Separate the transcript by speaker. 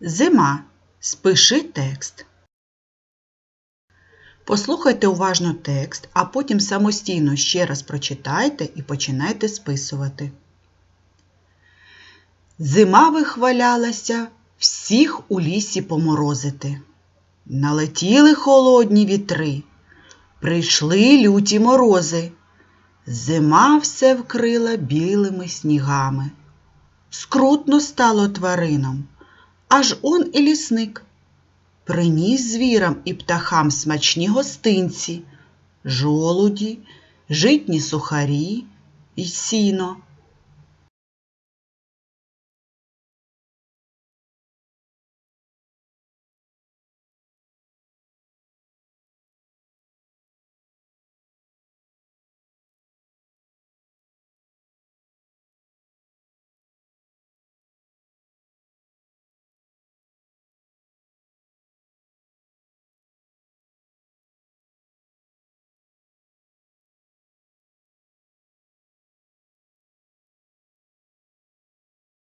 Speaker 1: Зима. Спиши текст. Послухайте уважно текст, а потім самостійно ще раз прочитайте і починайте списувати. Зима вихвалялася всіх у лісі поморозити. Налетіли холодні вітри, прийшли люті морози. Зима все вкрила білими снігами. Скрутно стало тваринам, аж он і лісник. Приніс звірам і птахам смачні гостинці, жолуді, житні сухарі й сіно.